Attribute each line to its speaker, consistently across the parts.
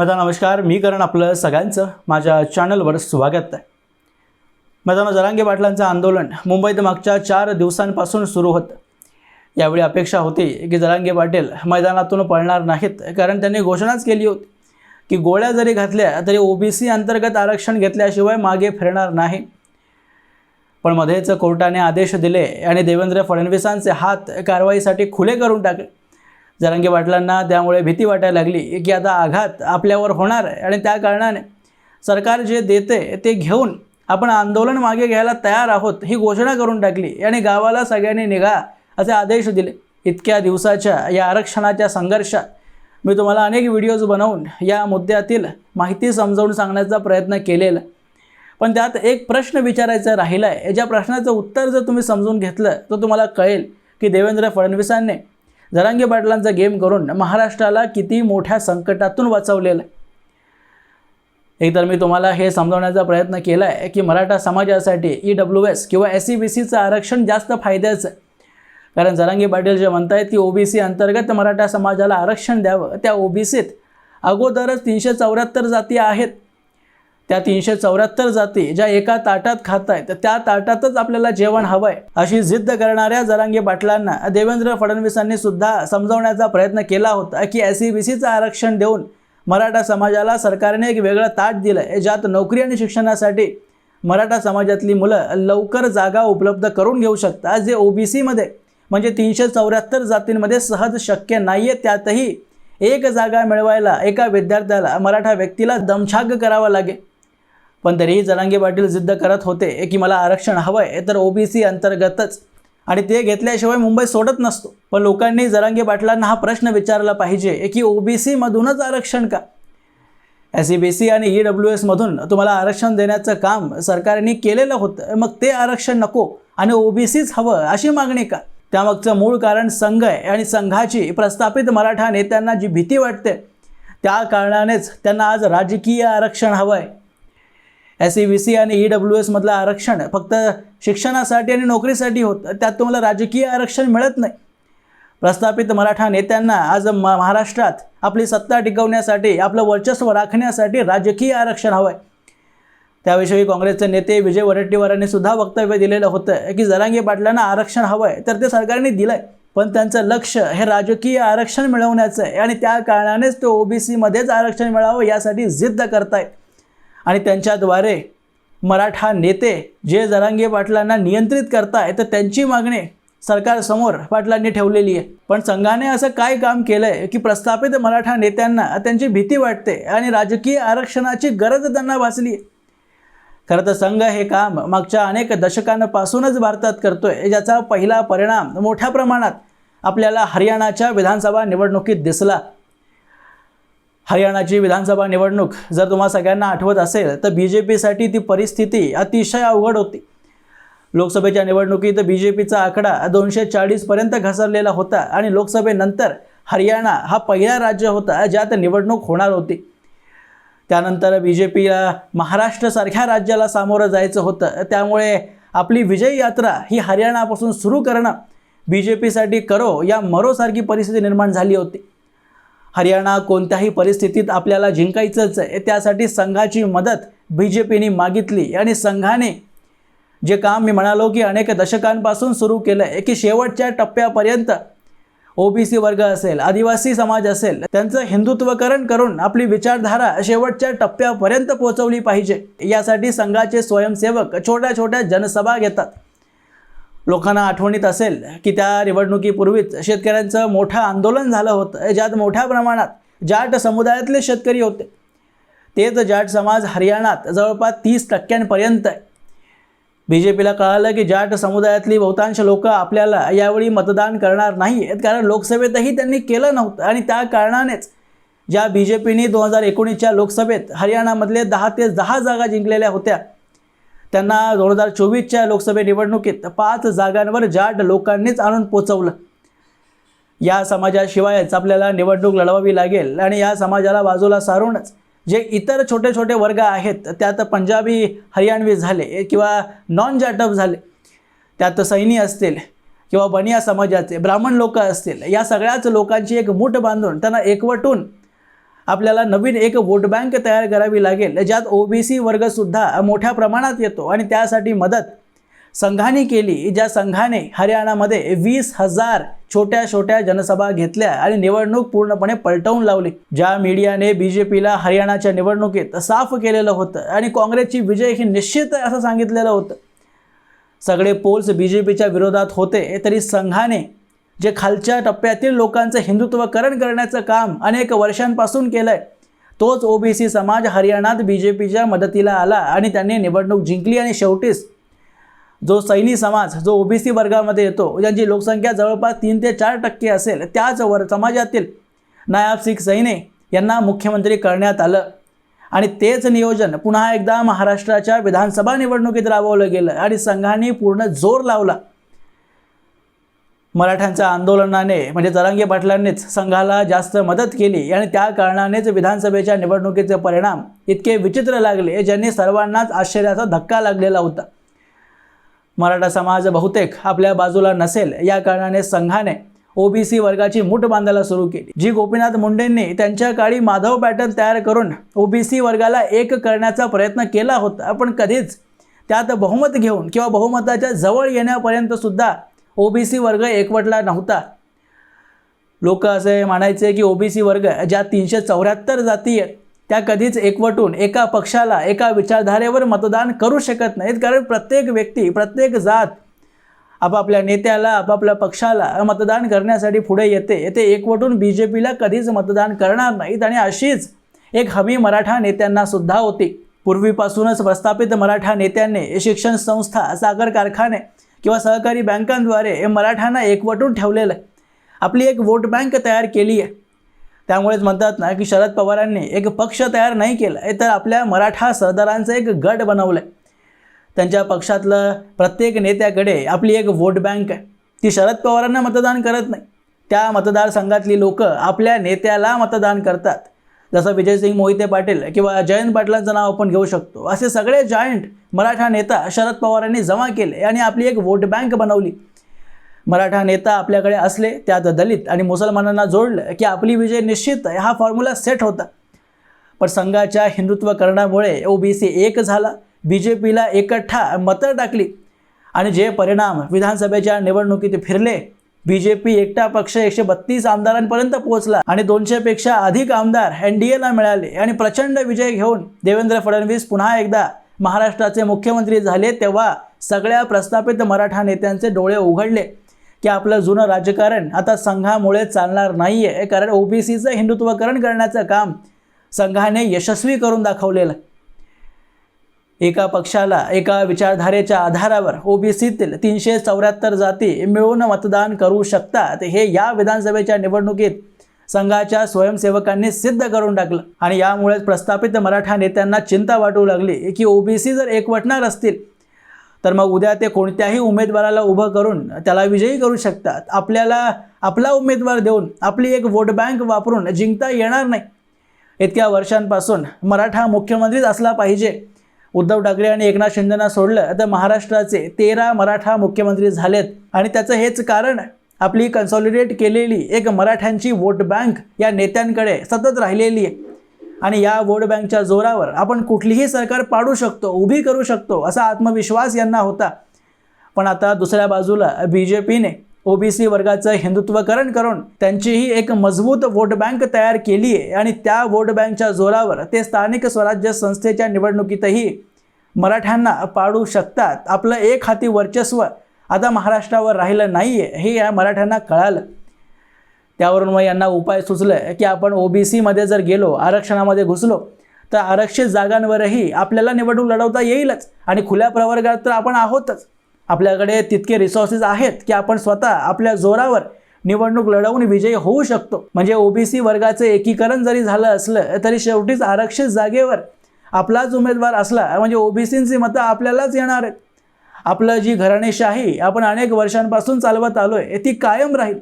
Speaker 1: माझा नमस्कार मी करण आपलं सगळ्यांचं. माझ्या चॅनलवर स्वागत आहे. मैदाना जरांगे पाटलांचं आंदोलन मुंबईत मागच्या चार दिवसांपासून सुरू होतं. यावेळी अपेक्षा होती की जरांगे पाटील मैदानातून पळणार नाहीत कारण त्यांनी घोषणाच केली होती की गोळ्या जरी घातल्या तरी ओबीसी अंतर्गत आरक्षण घेतल्याशिवाय मागे फिरणार नाही. पण मध्येच कोर्टाने आदेश दिले आणि देवेंद्र फडणवीसांचे हात कारवाईसाठी खुले करून टाकले. जरांगे पाटलांना त्यामुळे भीती वाटायला लागली की आता आघात आपल्यावर होणार आहे आणि त्या कारणाने सरकार जे देते ते घेऊन आपण आंदोलन मागे घ्यायला तयार आहोत ही घोषणा करून टाकली आणि गावाला सगळ्यांनी निघा असे आदेश दिले. इतक्या दिवसाच्या या आरक्षणाच्या संघर्षात मी तुम्हाला अनेक व्हिडिओज बनवून या मुद्द्यातील माहिती समजावून सांगण्याचा प्रयत्न केलेला. पण त्यात एक प्रश्न विचारायचा राहिला आहे ज्या प्रश्नाचं उत्तर जर तुम्ही समजून घेतलं तर तुम्हाला कळेल की देवेंद्र फडणवीसांनी जरांगे पाटलांचा गेम करून महाराष्ट्राला किती मोठ्या संकटातून वाचवलेलं आहे. एकतर मी तुम्हाला हे समजवण्याचा प्रयत्न केला आहे की मराठा समाजासाठी ई डब्ल्यू एस किंवा एस सी बी सीचं आरक्षण जास्त फायद्याचं आहे. कारण जरांगे पाटील जे म्हणत आहेत की ओबीसी अंतर्गत मराठा समाजाला आरक्षण द्यावं त्या ओबीसीत अगोदरच तीनशे चौऱ्याहत्तर जाती आहेत. त्या तीनशे चौऱ्याहत्तर जाती ज्या एका ताटात खात आहेत त्या ताटातच आपल्याला जेवण हवं आहे अशी जिद्द करणाऱ्या जरांगी पाटलांना देवेंद्र फडणवीसांनी सुद्धा समजावण्याचा प्रयत्न केला होता की एस सी बी सीचं आरक्षण देऊन मराठा समाजाला सरकारने एक वेगळं ताट दिलं आहे ज्यात नोकरी आणि शिक्षणासाठी मराठा समाजातली मुलं लवकर जागा उपलब्ध करून घेऊ शकतात. जे ओबीसीमध्ये म्हणजे तीनशे चौऱ्याहत्तर जातींमध्ये सहज शक्य नाही आहे त्यातही एक जागा मिळवायला एका विद्यार्थ्याला मराठा व्यक्तीला दमछाक करावा लागेल. पण तरीही जरांगे पाटील जिद्द करत होते की मला आरक्षण हवं आहे तर ओबीसी अंतर्गतच. आणि ते घेतल्याशिवाय मुंबई सोडत नसतो. पण लोकांनी जरांगे पाटलांना हा प्रश्न विचारला पाहिजे की ओबीसीमधूनच आरक्षण का? एस सी बी सी आणि ई डब्ल्यू एसमधून तुम्हाला आरक्षण देण्याचं काम सरकारने केलेलं होतं. मग ते आरक्षण नको आणि ओबीसीच हवं अशी मागणी का? त्यामागचं मूळ कारण संघ आहे आणि संघाची प्रस्थापित मराठा नेत्यांना जी भीती वाटते त्या कारणानेच त्यांना आज राजकीय आरक्षण हवं आहे एस सी बी सी आणि ई डब्ल्यू एसमधलं आरक्षण फक्त शिक्षणासाठी आणि नोकरीसाठी होतं त्यात तुम्हाला राजकीय आरक्षण मिळत नाही. प्रस्थापित मराठा नेत्यांना आज म महाराष्ट्रात आपली सत्ता टिकवण्यासाठी आपलं वर्चस्व राखण्यासाठी राजकीय आरक्षण हवं आहे त्याविषयी काँग्रेसचे नेते विजय वडेट्टीवारांनी सुद्धा वक्तव्य दिलेलं होतं की जरांगी पाटलांना आरक्षण हवं आहे तर ते सरकारने दिलं आहे पण त्यांचं लक्ष हे राजकीय आरक्षण मिळवण्याचं आहे आणि त्या कारणानेच ते ओबीसीमध्येच आरक्षण मिळावं यासाठी जिद्द करतायत. आणि त्यांच्याद्वारे मराठा नेते जे जरांगे पाटलांना नियंत्रित करताय तर त्यांची मागणी सरकारसमोर पाटलांनी ठेवलेली आहे. पण संघाने असं काय काम केलं आहे की प्रस्थापित मराठा नेत्यांना त्यांची भीती वाटते आणि राजकीय आरक्षणाची गरज त्यांना भासली खरं तर संघ हे काम मागच्या अनेक दशकांपासूनच भारतात करतोय ज्याचा पहिला परिणाम मोठ्या प्रमाणात आपल्याला हरियाणाच्या विधानसभा निवडणुकीत दिसला. हरियाणाची विधानसभा निवडणूक जर तुम्हाला सगळ्यांना आठवत असेल तर बी जे पीसाठी ती परिस्थिती अतिशय अवघड होती. लोकसभेच्या निवडणुकीत बी जे पीचा आकडा दोनशे चाळीसपर्यंत घसरलेला होता आणि लोकसभेनंतर हरियाणा हा पहिला राज्य होता ज्यात निवडणूक होणार होती. त्यानंतर बी जे पीला महाराष्ट्रसारख्या राज्याला सामोरं जायचं होतं. त्यामुळे आपली विजय यात्रा ही हरियाणापासून सुरू करणं बी जे पीसाठी करो या मरोसारखी परिस्थिती निर्माण झाली होती. हरियाणा कोणत्याही परिस्थितीत आपल्याला जिंकायचंच आहे त्यासाठी संघाची मदत बी जे पीने मागितली. आणि संघाने जे काम मी म्हणालो की अनेक दशकांपासून सुरू केलं आहे की शेवटच्या टप्प्यापर्यंत ओबीसी वर्ग असेल आदिवासी समाज असेल त्यांचं हिंदुत्वकरण करून आपली विचारधारा शेवटच्या टप्प्यापर्यंत पोहोचवली पाहिजे. यासाठी संघाचे स्वयंसेवक छोट्या छोट्या जनसभा घेतात. लोकांना आठवणीत असेल की त्या निवडणुकीपूर्वीच शेतकऱ्यांचं मोठं आंदोलन झालं होतं ज्यात मोठ्या प्रमाणात जाट समुदायातले शेतकरी होते. तेच जाट समाज हरियाणात जवळपास तीस टक्क्यांपर्यंत आहे. बी जे पीला कळालं की जाट समुदायातली बहुतांश लोक आपल्याला यावेळी मतदान करणार नाही आहेत कारण लोकसभेतही त्यांनी केलं नव्हतं. आणि त्या कारणानेच ज्या बी जे पीने दोन हजार एकोणीसच्या लोकसभेत हरियाणामधले दहा ते दहा जागा जिंकलेल्या होत्या त्यांना दोन हजार चोवीसच्या लोकसभे निवडणुकीत पाच जागांवर जाट लोकांनीच आणून पोचवलं. या समाजाशिवायच आपल्याला निवडणूक लढवावी लागेल आणि या समाजाला बाजूला सारूनच जे इतर छोटे छोटे वर्ग आहेत त्यात पंजाबी हरियाणवी झाले किंवा नॉन जाटप झाले त्यात सैनी असतील किंवा बनिया समाजाचे ब्राह्मण लोक असतील या सगळ्याच लोकांची एक मूठ बांधून त्यांना एकवटून आपल्याला नवीन एक वोट बँक तयार करावी लागेल ज्यात ओबीसी वर्गसुद्धा मोठ्या प्रमाणात येतो आणि त्यासाठी मदत संघाने केली ज्या संघाने हरियाणामध्ये वीस हजार छोट्या छोट्या जनसभा घेतल्या आणि निवडणूक पूर्णपणे पलटवून लावली. ज्या मीडियाने बी जे पीला हरियाणाच्या निवडणुकीत साफ केलेलं होतं आणि काँग्रेसची विजय ही निश्चित असं सांगितलेलं होतं. सगळे पोल्स बी जे पीच्या विरोधात होते तरी संघाने जे खालच्या टप्प्यातील लोकांचं हिंदुत्वकरण करण्याचं काम अनेक वर्षांपासून केलं आहे तोच ओबीसी समाज हरियाणात बी जे पीच्या मदतीला आला आणि त्यांनी निवडणूक जिंकली आणि शेवटीच जो सैनी समाज जो ओबीसी वर्गामध्ये येतो ज्यांची लोकसंख्या जवळपास तीन ते चार टक्के असेल त्याच वर समाजातील नायाब सिख सैने यांना मुख्यमंत्री करण्यात आलं. आणि तेच नियोजन पुन्हा एकदा महाराष्ट्राच्या विधानसभा निवडणुकीत राबवलं गेलं आणि संघाने पूर्ण जोर लावला. मराठ्यांच्या आंदोलनाने म्हणजे जरांगे पाटलांनीच संघाला जास्त मदत केली आणि त्या कारणानेच विधानसभेच्या निवडणुकीचे परिणाम इतके विचित्र लागले ज्यांनी सर्वांनाच आश्चर्याचा धक्का लागलेला होता. मराठा समाज बहुतेक आपल्या बाजूला नसेल या कारणाने संघाने ओबीसी वर्गाची मूठ बांधायला सुरू केली. जी गोपीनाथ मुंडेंनी त्यांच्या काळी माधव पॅटर्न तयार करून ओबीसी वर्गाला एक करण्याचा प्रयत्न केला होता पण कधीच त्यात बहुमत घेऊन किंवा बहुमताच्या जवळ येण्यापर्यंत सुद्धा ओबीसी वर्ग एकवटला नव्हता. लोक असे म्हणायचे की ओबीसी वर्ग ज्या तीनशे चौऱ्याहत्तर जाती आहेत त्या कधीच एकवटून एका पक्षाला एका विचारधारेवर मतदान करू शकत नाहीत. कारण प्रत्येक व्यक्ती प्रत्येक जात आपापल्या नेत्याला आपापल्या पक्षाला मतदान करण्यासाठी पुढे येते. ते एकवटून बी जे पीला कधीच मतदान करणार नाहीत आणि अशीच एक हमी मराठा नेत्यांना सुद्धा होती. पूर्वीपासूनच प्रस्थापित मराठा नेत्यांनी शिक्षण संस्था साखर कारखाने किंवा सहकारी बँकांद्वारे हे मराठ्यांना एकवटून ठेवलेलं आहे. आपली एक वोट बँक तयार केली आहे. त्यामुळेच म्हणतात ना की शरद पवारांनी एक पक्ष तयार नाही केला आहे तर आपल्या मराठा सरदारांचं एक गट बनवलं आहे त्यांच्या पक्षातलं प्रत्येक नेत्याकडे आपली एक वोट बँक आहे. ती शरद पवारांना मतदान करत नाही. त्या मतदारसंघातली लोकं आपल्या नेत्याला मतदान करतात. जसं विजयसिंग मोहिते पाटील किंवा जयंत पाटलांचं नाव आपण घेऊ शकतो. असे सगळे जॉईंट मराठा नेता शरद पवारांनी जमा केले आणि आपली एक वोट बँक बनवली. मराठा नेता आपल्याकडे असले त्यात दलित आणि मुसलमानांना जोडलं की आपली विजय निश्चित आहे हा फॉर्म्युला सेट होता. पण संघाच्या हिंदुत्वकरणामुळे ओबीसी एक झाला बी जे पीला एकठ्ठा मतं टाकली. आणि जे परिणाम विधानसभेच्या निवडणुकीत फिरले बी जे पी एकटा पक्ष एकशे बत्तीस आमदारांपर्यंत पोहोचला आणि दोनशेपेक्षा अधिक आमदार एन डी एला मिळाले आणि प्रचंड विजय घेऊन देवेंद्र फडणवीस पुन्हा एकदा महाराष्ट्राचे मुख्यमंत्री झाले तेव्हा सगळ्या प्रस्थापित मराठा नेत्यांचे डोळे उघडले की आपलं जुनं राजकारण आता संघामुळे चालणार नाही आहे कारण ओबीसीचं हिंदुत्वकरण करण्याचं काम संघाने यशस्वी करून दाखवलेलं आहे. एका पक्षाला एका विचारधारेच्या आधारावर ओबीसीतील तीनशे चौऱ्याहत्तर जाती मिळून मतदान करू शकतात. हे या विधानसभेच्या निवडणुकीत संघाच्या स्वयंसेवकांनी सिद्ध करून टाकलं आणि यामुळेच प्रस्थापित मराठा नेत्यांना चिंता वाटू लागली की ओबीसी जर एकवटणार असतील तर मग उद्या ते कोणत्याही उमेदवाराला उभं करून त्याला विजयी करू शकतात. आपल्याला आपला उमेदवार देऊन आपली एक वोट बँक वापरून जिंकता येणार नाही. इतक्या वर्षांपासून मराठा मुख्यमंत्रीच असला पाहिजे. उद्धव ठाकरे आणि एकनाथ शिंदेना सोडलं तर महाराष्ट्राचे तेरा मराठा मुख्यमंत्री झालेत. आणि त्याचं हेच कारण आपली कन्सॉलिडेट केलेली एक मराठ्यांची वोट बँक या नेत्यांकडे सतत राहिलेली आहे. आणि या वोट बँकच्या जोरावर आपण कुठलीही सरकार पाडू शकतो उभी करू शकतो असा आत्मविश्वास यांना होता. पण आता दुसऱ्या बाजूला बी जे पीने ओबीसी वर्गाचं हिंदुत्वकरण करून त्यांचीही एक मजबूत वोट बँक तयार केली आहे आणि त्या वोट बँकच्या जोरावर ते स्थानिक स्वराज्य संस्थेच्या निवडणुकीतही मराठ्यांना पाडू शकतात. आपलं एक हाती वर्चस्व आता महाराष्ट्रावर राहिलं नाही आहे हे या मराठ्यांना कळालं. त्यावरून मग यांना उपाय सुचलं की आपण ओबीसीमध्ये जर गेलो आरक्षणामध्ये घुसलो तर आरक्षित जागांवरही आपल्याला निवडणूक लढवता येईलच आणि खुल्या प्रवर्गात तर आपण आहोतच. आपल्याकडे तितके रिसोर्सेस आहेत की आपण स्वतः आपल्या जोरावर निवडणूक लढवून विजयी होऊ शकतो. म्हणजे ओबीसी वर्गाचं एकीकरण जरी झालं असलं तरी शेवटीच आरक्षित जागेवर आपलाच उमेदवार असला म्हणजे ओबीसींची मतं आपल्यालाच येणार आहेत. आपलं जी घराणेशाही आपण अनेक वर्षांपासून चालवत आलो आहे ती कायम राहील.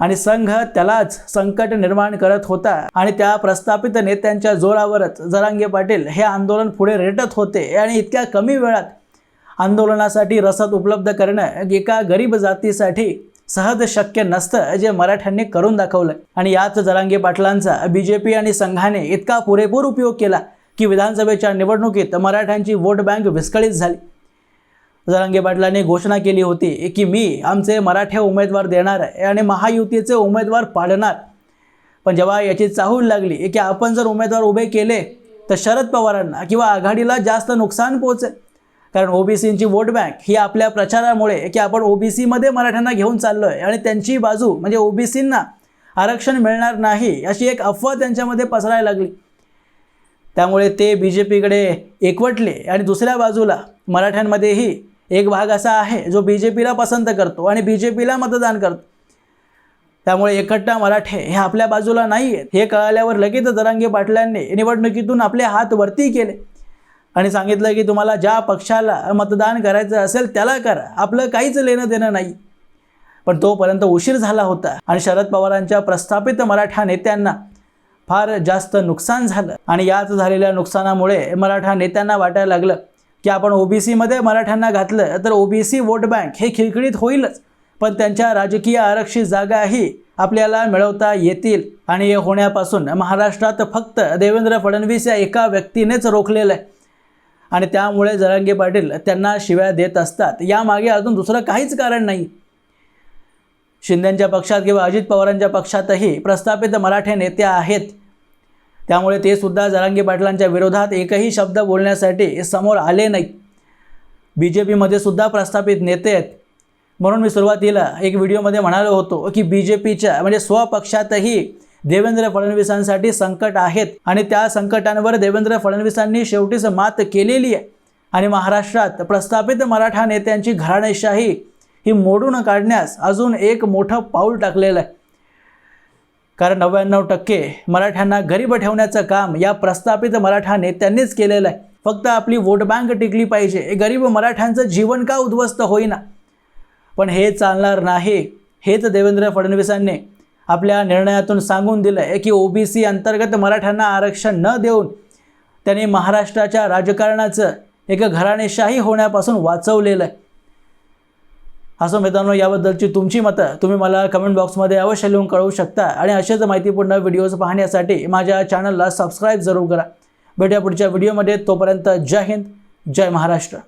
Speaker 1: आणि संघ त्यालाच संकट निर्माण करत होता आणि त्या प्रस्थापित नेत्यांच्या जोरावरच जरांगे पाटील हे आंदोलन पुढे रेटत होते. आणि इतक्या कमी वेळात आंदोलनासाठी रसद उपलब्ध करणं एका गरीब जातीसाठी सहज शक्य नसतं जे मराठ्यांनी करून दाखवलं आणि याच जरांगे पाटलांचा बी जे पी आणि संघाने इतका पुरेपूर उपयोग केला की विधानसभेच्या निवडणुकीत मराठ्यांची वोट बँक विस्कळीत झाली. जरांगे पाटलांनी घोषणा केली होती की मी आमचे मराठे उमेदवार देणार आहे आणि महायुतीचे उमेदवार पाडणार. पण जेव्हा याची चाहूल लागली की आपण जर उमेदवार उभे केले तर शरद पवारांना किंवा आघाडीला जास्त नुकसान पोहोचेल. कारण ओबीसींची वोट बँक ही आपल्या प्रचारामुळे की आपण ओबीसीमध्ये मराठ्यांना घेऊन चाललो आहे आणि त्यांची बाजू म्हणजे ओबीसींना आरक्षण मिळणार नाही अशी एक अफवा त्यांच्यामध्ये पसरायला लागली. त्यामुळे ते बी जे पीकडे एकवटले आणि दुसऱ्या बाजूला मराठ्यांमध्येही एक भाग असा आहे जो बी जे पीला पसंत करतो आणि बी जे पीला मतदान करतो. त्यामुळे एकट्टा मराठे हे आपल्या बाजूला नाही आहेत हे कळाल्यावर लगेच दरांगे पाटलांनी निवडणुकीतून आपले हात वरती केले. आणि सांगितलं की तुम्हाला ज्या पक्षाला मतदान करायचं असेल त्याला करा. आपलं काहीच लेणं देणं नाही. पण तोपर्यंत उशीर झाला होता आणि शरद पवारांच्या प्रस्थापित मराठा नेत्यांना फार जास्त नुकसान झालं. आणि याच झालेल्या नुकसानामुळे मराठा नेत्यांना वाटायला लागलं की आपण ओबीसीमध्ये मराठ्यांना घातलं तर ओबीसी वोट बँक हे खिळखिळीत होईलच. पण त्यांच्या राजकीय आरक्षित जागाही आपल्याला मिळवता येतील. आणि हे होण्यापासून महाराष्ट्रात फक्त देवेंद्र फडणवीस या एका व्यक्तीनेच रोखलेलं आहे. आणि त्यामुळे जरांगे पाटील त्यांना शिव्या देत असतात. यामागे अजून दुसरं काहीच कारण नाही. शिंद्यांच्या पक्षात किंवा अजित पवारांच्या पक्षातही प्रस्थापित मराठे नेते आहेत. त्यामुळे ते सुद्धा जरांगे पाटलांच्या विरोधात एकही शब्द बोलण्यासाठी समोर आले नाही. बी जे पीमध्ये सुद्धा प्रस्थापित नेते आहेत. म्हणून मी सुरुवातीला एक व्हिडिओमध्ये म्हणालो होतो की बी जे पीच्या म्हणजे स्वपक्षातही देवेंद्र फडणवीसांसाठी संकट आहेत आणि त्या संकटांवर देवेंद्र फडणवीसांनी शेवटीच मात केलेली आहे. आणि महाराष्ट्रात प्रस्थापित मराठा नेत्यांची घराणेशाही ही मोडून काढण्यास अजून एक मोठं पाऊल टाकलेलं आहे. कारण नव्याण्णव टक्के मराठ्यांना गरीब ठेवण्याचं काम या प्रस्थापित मराठा नेत्यांनीच केलेलं आहे. फक्त आपली वोट बँक टिकली पाहिजे. गरीब मराठ्यांचं जीवन का उद्ध्वस्त होईना? पण हे चालणार नाही हेच देवेंद्र फडणवीसांनी आपल्या निर्णयातून सांगून दिलं आहे की ओबीसी अंतर्गत मराठ्यांना आरक्षण न देऊन त्यांनी महाराष्ट्राच्या राजकारणाचं एक घराणेशाही होण्यापासून वाचवलेलं आहे. असं मित्रांनो याबद्दलची तुमची मतं तुम्ही मला कमेंट बॉक्समध्ये अवश्य लिहून कळवू शकता आणि असेच माहितीपूर्ण व्हिडिओज पाहण्यासाठी माझ्या चॅनलला सबस्क्राईब जरूर करा. भेटूया पुढच्या व्हिडिओमध्ये तोपर्यंत जय हिंद जय महाराष्ट्र.